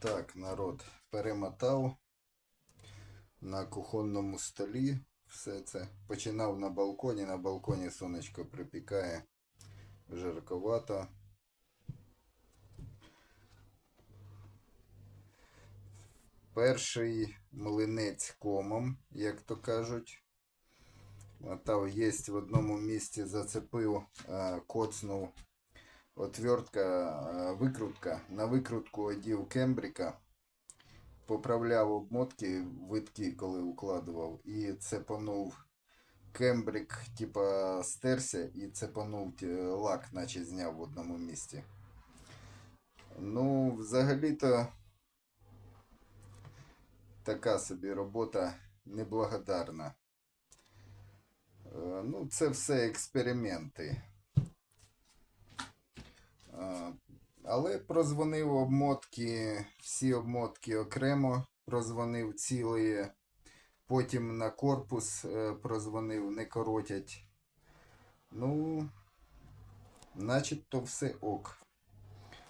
Так, народ перемотав на кухонному столі все це. Починав на балконі, на балконі сонечко припікає жарковато. Перший млинець комом, як то кажуть. Там є в одному місці зацепив, е, коцнув отвертка, викрутка. На викрутку одів кембрика, поправляв обмотки витки, коли укладував, і цепанув кембрик, типа стерся, і цепанув лак, наче зняв в одному місці. Ну, взагалі-то така собі робота неблагодарна. Е, Ну, це все експерименти. Е, Але прозвонив обмотки, всі обмотки окремо прозвонив цілі. Потім на корпус е, прозвонив, не коротять. Ну, начебто все ок.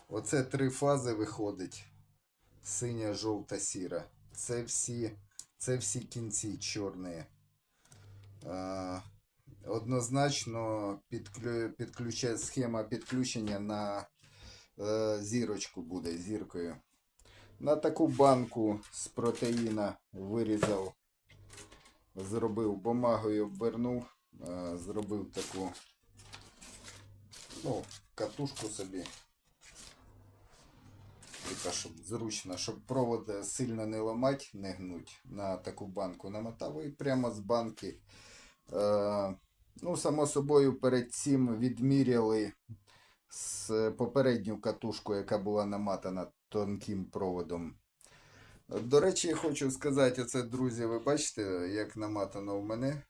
Оце три фази виходить. Синя, жовта, сіра. Це всі, це всі кінці чорні. Е, Однозначно підклю... підключає схема підключення на зірочку буде зіркою. На таку банку з протеїна вирізав, зробив бумагою, обвернув, е, зробив таку ну, катушку собі. Така, щоб зручно, щоб провод сильно не ламати, не гнуть на таку банку намотав і прямо з банки. Е, ну, само собою, перед цим відміряли з попередню катушку, яка була наматана тонким проводом. До речі, хочу сказати, оце, друзі, ви бачите, як наматано у мене.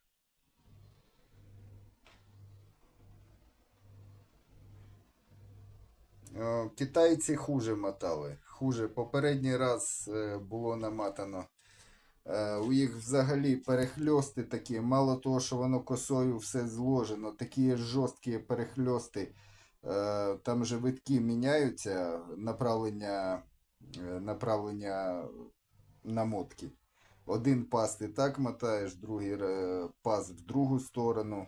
Е, Китайці хуже мотали. Хуже. Попередній раз е, було наматано. Е, У їх взагалі перехльости такі. Мало того, що воно косою все зложено, такі жорсткі перехльости. Е, Там же витки міняються, направлення, е, направлення намотки. Один паз ти так мотаєш, другий е, паз в другу сторону.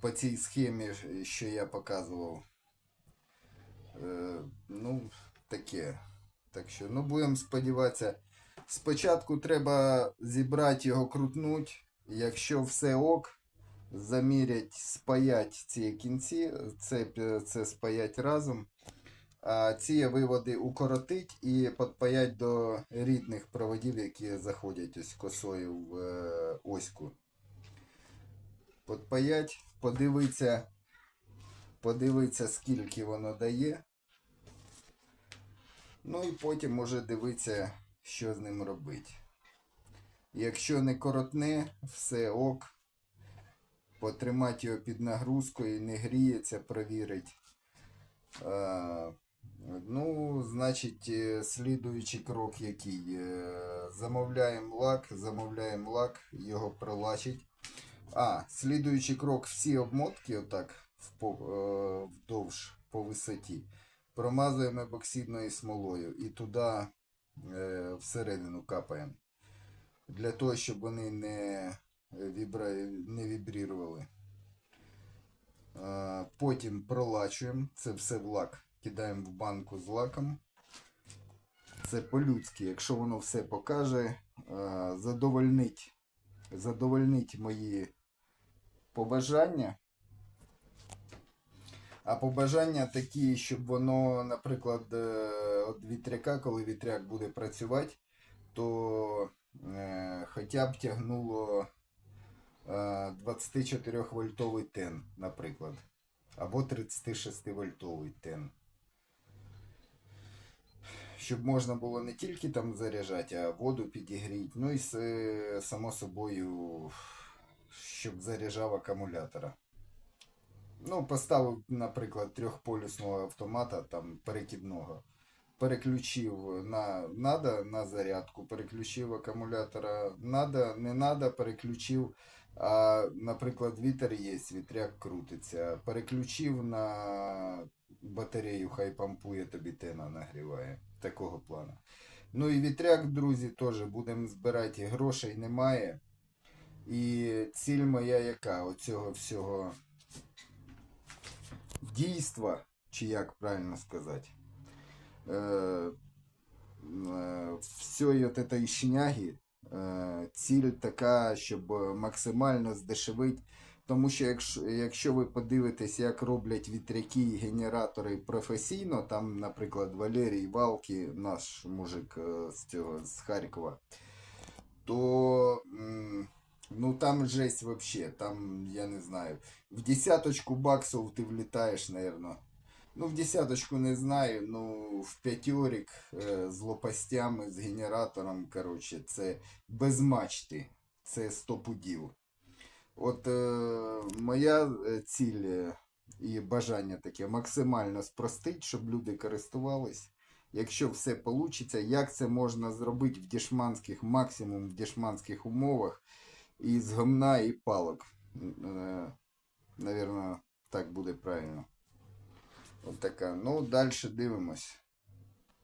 По цій схемі, що я показував. Ну, таке. Так що, ну, будемо сподіватися. Спочатку треба зібрати його, крутнути. Якщо все ок, замірять, спаять ці кінці, це, це спаять разом. А ці виводи укоротить і підпаять до рідних проводів, які заходять ось косою в е, оську. Підпаять, подивитися, подивитися, скільки воно дає. Ну і потім може дивитися, що з ним робити. Якщо не коротне, все ок. Потримати його під нагрузкою, не гріється, провірить. Е, ну, значить, е, слідуючий крок який. Е, замовляємо лак, замовляємо лак, його пролачить. А, слідуючий крок, всі обмотки, отак, вдовж по висоті, промазуємо епоксидною смолою і туди всередину капаємо. Для того, щоб вони не, вібра... не вібрірували. Е, Потім пролачуємо це все в лак. Кидаємо в банку з лаком. Це по-людськи, якщо воно все покаже, е, задовольнить, задовольнить мої побажання. А побажання такі, щоб воно, наприклад, е, от вітряка, коли вітряк буде працювати, то е, хоча б тягнуло е, 24 вольтовий тен, наприклад. Або 36 вольтовий тен. Щоб можна було не тільки там заряджати, а воду підігріти. Ну і е, само собою, щоб заряджав акумулятора. Ну, поставив, наприклад, трьохполюсного автомата там перекидного. Переключив на надо на зарядку, переключив акумулятора надо, не надо, переключив. А, наприклад, вітер є, вітряк крутиться. Переключив на батарею хай помпує тобі тена нагріває. Такого плану. Ну і вітряк, друзі, теж будемо збирати. Грошей немає. І ціль моя яка? Оцього всього дійства, чи як правильно сказати. Е, е, всієї от этой шняги ціль така, щоб максимально здешевити. Тому що якщо, якщо ви подивитесь, як роблять вітряки і генератори професійно, там, наприклад, Валерій Валки, наш мужик е, з цього з Харкова, то ну там жесть вообще, там, я не знаю, в десяточку баксов ти влітаєш, наверное. Ну, в десяточку не знаю, ну в п'ятьорік з лопастями, з генератором, коротше, це без мачти. Це 100 пудів. От е, моя е, ціль е, і бажання таке максимально спростить, щоб люди користувались. Якщо все вийде, як це можна зробити в дешманських, максимум в дешманських умовах, із гомна і палок. Е, Наверно, так буде правильно. От така. Ну, далі дивимось.